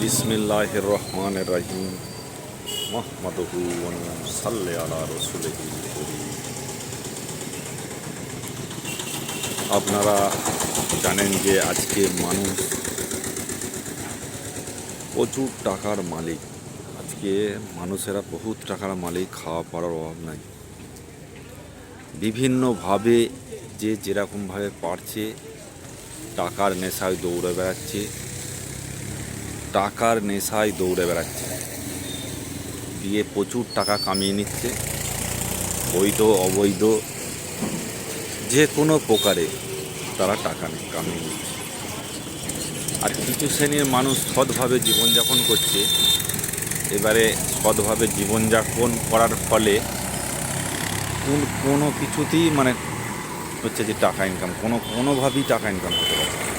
বিসমিল্লাহ রহমান রাহিম মোহাম্মদহু সাল্লে আলা রসুলহি আপনারা জানেন যে আজকে মানুষ প্রচুর টাকার মালিক। আজকে মানুষেরা বহুত টাকার মালিক, খাওয়া পড়ার অভাব নাই। বিভিন্নভাবে যে যেরকমভাবে পারছে, টাকার নেশায় দৌড়ে বেড়াচ্ছে টাকার নেশায় দৌড়ে বেড়াচ্ছে। দিয়ে প্রচুর টাকা কামিয়ে নিচ্ছে। বৈধ, অবৈধ, যে কোনো প্রকারে তারা টাকা কামিয়ে নিচ্ছে। আর কিছু শ্রেণির মানুষ সৎভাবে জীবনযাপন করছে। এবারে সৎভাবে জীবনযাপন করার ফলে কোন কোনো কিছুতেই মানে হচ্ছে যে টাকা ইনকাম কোনো, কোনোভাবেই টাকা ইনকাম করতে পারছে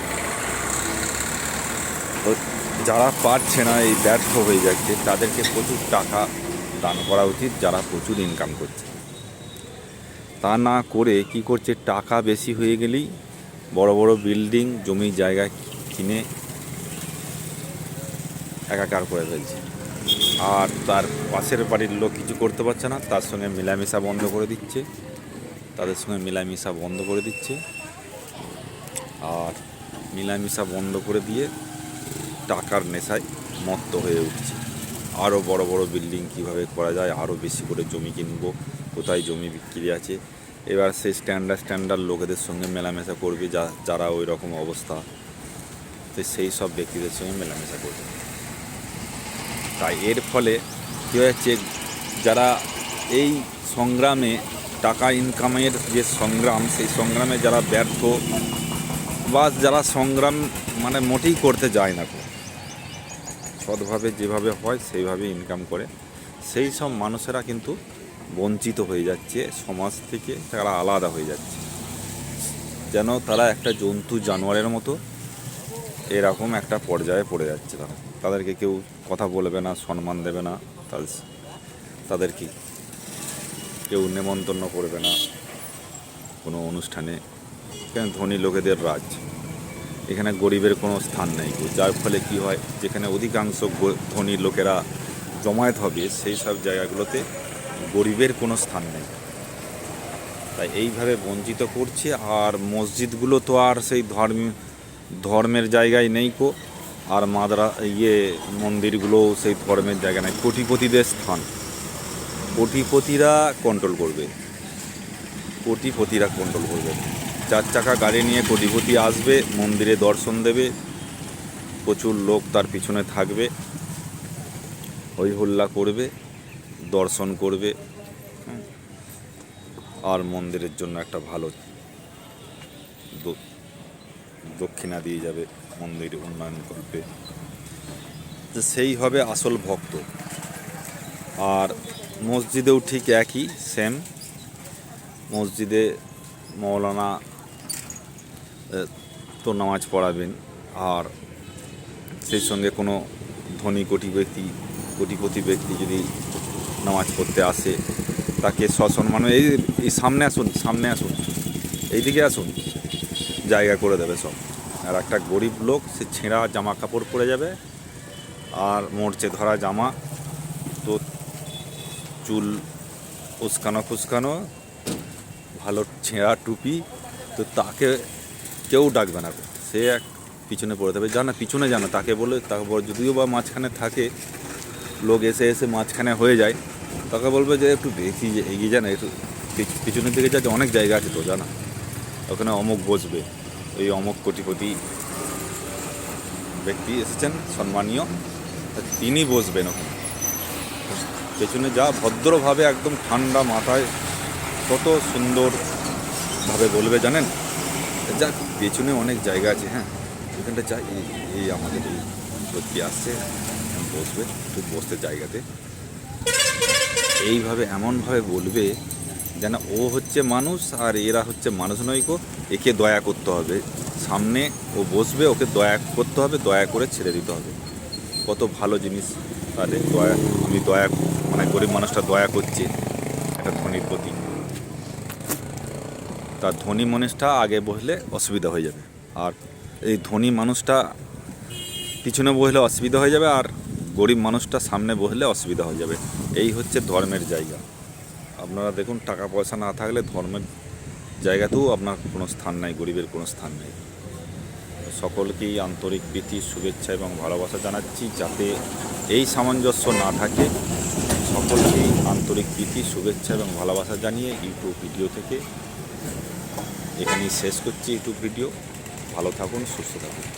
যারা পারছে না এই ব্যর্থ হয়ে যাচ্ছে, তাদেরকে প্রচুর টাকা দান করা উচিত, যারা প্রচুর ইনকাম করছে। তা না করে কি করছে, টাকা বেশি হয়ে গেলেই বড় বড় বিল্ডিং জমি জায়গা কিনে একাকার করে ফেলছে। আর তার পাশের বাড়ির লোক কিছু করতে পারছে না, তার সঙ্গে মেলামেশা বন্ধ করে দিচ্ছে। তাদের সঙ্গে মেলামেশা বন্ধ করে দিচ্ছে। আর মেলামেশা বন্ধ করে দিয়ে টাকার নেশায় মত্ত হয়ে উঠছে। আরও বড় বড় বিল্ডিং কীভাবে করা যায় আরও বেশি করে জমি কিনবো, কোথায় জমি বিক্রি আছে। এবার সেই স্ট্যান্ডার্ড স্ট্যান্ডার্ড লোকেদের সঙ্গে মেলামেশা করবে যা, যারা ওই রকম অবস্থা। তো সেই সব ব্যক্তিদের সঙ্গে মেলামেশা করবে। তাই এর ফলে কী হচ্ছে যারা এই সংগ্রামে টাকা ইনকামের যে সংগ্রাম, সেই সংগ্রামে যারা ব্যর্থ, বা যারা সংগ্রাম মানে মোটেই করতে যায় না। সৎভাবে যেভাবে হয়, সেইভাবে ইনকাম করে। সেই সব মানুষেরা কিন্তু বঞ্চিত হয়ে যাচ্ছে, সমাজ থেকে তারা আলাদা হয়ে যাচ্ছে। যেন তারা একটা জন্তু জানোয়ারের মতো এরকম একটা পর্যায়ে পড়ে যাচ্ছে তারা। তাদেরকে কেউ কথা বলবে না, সম্মান দেবে না, তাদের তাদেরকে কেউ নেমন্তন্ন করবে না কোনো অনুষ্ঠানে। এখানে ধনী লোকেদের রাজ। এখানে গরিবের কোনো স্থান নেই। যার ফলে কি হয়, যেখানে অধিকাংশ ধনী লোকেরা জমায়েত হবে, সেই সব জায়গাগুলোতে গরিবের কোনো স্থান নেই। তাই এইভাবে বঞ্চিত করছে, আর মসজিদগুলো তো আর সেই ধর্ম, ধর্মের জায়গায় নেই কো। আর মাদ্রা ইয়ে মন্দিরগুলোও সেই ধর্মের জায়গা নেই। কোটিপতিদের স্থান। কোটিপতিরা কন্ট্রোল করবে। কোটিপতিরা কন্ট্রোল করবে। চার চাকা গাড়ি নিয়ে কোটিপতি আসবে, মন্দিরে দর্শন দেবে, প্রচুর লোক তার পিছনে থাকবে হই হল্লা করবে, দর্শন করবে আর মন্দিরের জন্য একটা ভালো দক্ষিণা দিয়ে যাবে মন্দির উন্নয়ন করবে। সেই হবে আসল ভক্ত। আর মসজিদেও ঠিক একই সেম মসজিদে মৌলানা তো নামাজ পড়াবেন। আর সেই সঙ্গে কোনো ধনী কোটি ব্যক্তি, কোটিপতি ব্যক্তি যদি নামাজ পড়তে আসে, তাকে সসম্মান এই এই সামনে আসুন সামনে আসুন, এইদিকে আসুন, জায়গা করে দেবে সব। আর একটা গরিব লোক, সে ছেঁড়া জামা কাপড় পরে যাবে, আর মরচে ধরা জামা, তো চুল উস্কানো ফুসকানো ভালো ছেঁড়া টুপি, তো তাকে কেউ ডাকবে না সে এক পিছনে পড়ে থাকবে। জানা, পিছনে জানো, তাকে বলে তারপর যদিও বা মাঝখানে থাকে, লোক এসে এসে মাঝখানে হয়ে যায়, তাকে বলবে যে, একটু বেশি যে এগিয়ে যান একটু পিছনের দিকে যা অনেক জায়গা আছে তো জানা ওখানে অমুক বসবে। ওই অমুক কোটিপতি ব্যক্তি এসেছেন, সম্মানীয়। তিনি বসবেন ওখানে। পেছনে যা ভদ্রভাবে, একদম ঠান্ডা মাথায়, কত সুন্দরভাবে বলবে, জানেন? যা পেছনে অনেক জায়গা আছে হ্যাঁ। এখানটা যাই এই- আমাদের এই ব্যক্তি আসছে বসবে একটু বসতে জায়গাতে। এইভাবে এমনভাবে বলবে যেন ও হচ্ছে মানুষ আর এরা হচ্ছে মানুষ গো, একে দয়া করতে হবে। সামনে ও বসবে, ওকে দয়া করতে হবে, দয়া করে ছেড়ে দিতে হবে। কত ভালো জিনিস, তাহলে দয়া, আমি দয়া মানে গরিব মানুষটা দয়া করছে, একটা ধনীর প্রতি। তার ধনী মানুষটা আগে বসলে অসুবিধা হয়ে যাবে। আর এই ধনী মানুষটা পিছনে বসলে অসুবিধা হয়ে যাবে আর গরিব মানুষটা সামনে বসলে অসুবিধা হয়ে যাবে। এই হচ্ছে ধর্মের জায়গা। আপনারা দেখুন, টাকা পয়সা না থাকলে ধর্মের জায়গাতেও আপনার কোনো স্থান নাই, গরিবের কোনো স্থান নেই। সকলকেই আন্তরিক প্রীতি, শুভেচ্ছা এবং ভালোবাসা জানাচ্ছি যাতে এই সামঞ্জস্য না থাকে। সকলকেই আন্তরিক প্রীতি, শুভেচ্ছা এবং ভালোবাসা জানিয়ে ইউটিউব ভিডিও থেকে এখানেই শেষ করছি ইউটিউব ভিডিও। ভালো থাকুন সুস্থ থাকুন।